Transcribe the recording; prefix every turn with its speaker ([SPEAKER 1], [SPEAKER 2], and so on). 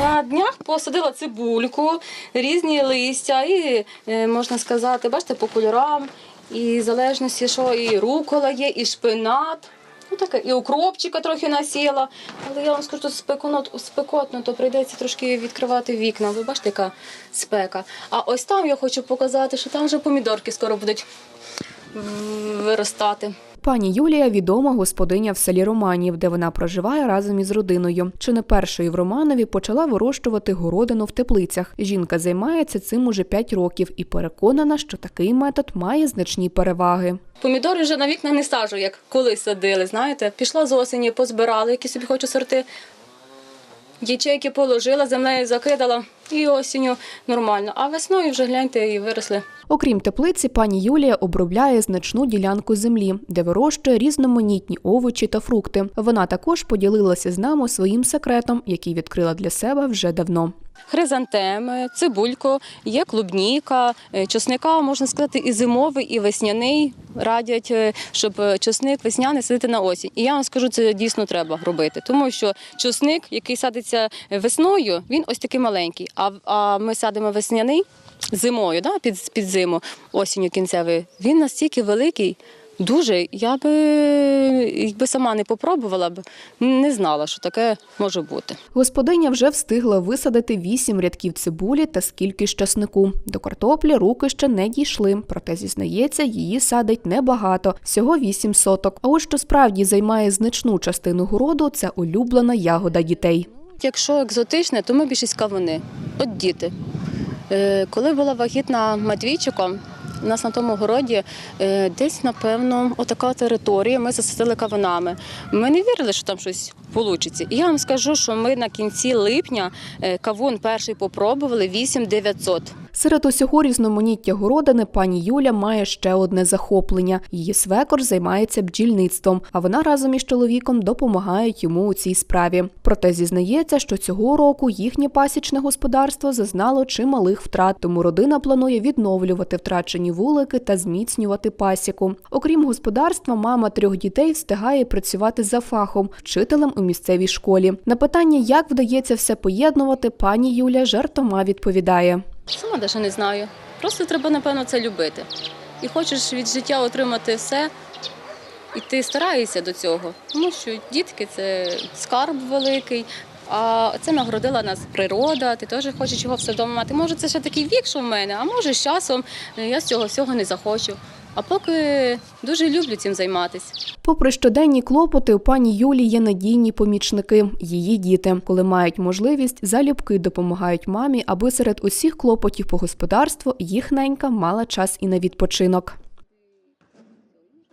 [SPEAKER 1] На днях посадила цибульку, різні листя, і е, можна сказати, бачите, по кольорам, і в залежності, що і рукола є, і шпинат. Ну, таке, і укропчика трохи насіяла. Але я вам скажу, тут спекотно, спекотно, то прийдеться трошки відкривати вікна. Ви бачите, яка спека. А ось там я хочу показати, що там вже помідорки скоро будуть виростати.
[SPEAKER 2] Пані Юлія відома господиня в селі Романів, де вона проживає разом із родиною. Чи не першою в Романові почала вирощувати городину в теплицях. Жінка займається цим уже 5 років і переконана, що такий метод має значні переваги.
[SPEAKER 1] Помідори вже на вікна не саджу, як колись садили, знаєте. Пішла з осені, позбирала, які собі хочу сорти. Ячейки положила, землею закидала і осінню нормально. А весною вже гляньте і виросли.
[SPEAKER 2] Окрім теплиці, пані Юлія обробляє значну ділянку землі, де вирощує різноманітні овочі та фрукти. Вона також поділилася з нами своїм секретом, який відкрила для себе вже давно.
[SPEAKER 1] Хризантеми, цибулько, є клубніка, е, чесника, можна сказати, і зимовий, і весняний. Радять, е, щоб е, чесник весняний садити на осінь. І я вам скажу, це дійсно треба робити, тому що чесник, який садиться весною, він ось такий маленький. А, а ми садимо весняний зимою, да, під, під зиму, осінню кінцевий, він настільки великий. Дуже я би, якби сама не попробувала б, не знала, що таке може бути.
[SPEAKER 2] Господиня вже встигла висадити вісім рядків цибулі та скільки ж часнику. До картоплі руки ще не дійшли, проте зізнається, її садить небагато, всього вісім соток. А ось що справді займає значну частину городу, це улюблена ягода дітей.
[SPEAKER 1] Якщо екзотичне, то ми більшість кавуни. От діти. Е, Коли була вагітна Матвійчиком, у нас на тому городі е, десь, напевно, отака територія, ми засадили кавунами. Ми не вірили, що там щось вийде. Я вам скажу, що ми на кінці липня е, кавун перший попробували 8900.
[SPEAKER 2] Серед усього різноманіття городини пані Юля має ще одне захоплення. Її свекор займається бджільництвом, а вона разом із чоловіком допомагають йому у цій справі. Проте зізнається, що цього року їхнє пасічне господарство зазнало чималих втрат, тому родина планує відновлювати втрачені вулики та зміцнювати пасіку. Окрім господарства, мама трьох дітей встигає працювати за фахом вчителем у місцевій школі. На питання, як вдається все поєднувати, пані Юля жартома відповідає.
[SPEAKER 1] Сама навіть не знаю. Просто треба, напевно, це любити. І хочеш від життя отримати все, і ти стараєшся до цього. Тому що дітки це скарб великий. А це нагородила нас природа, ти теж хочеш його все вдома мати. Може, це ще такий вік, що в мене, а може з часом я з цього всього не захочу. А поки дуже люблю цим займатися.
[SPEAKER 2] Попри щоденні клопоти, у пані Юлі є надійні помічники її діти. Коли мають можливість, залюбки допомагають мамі, аби серед усіх клопотів по господарству їх ненька мала час і на відпочинок.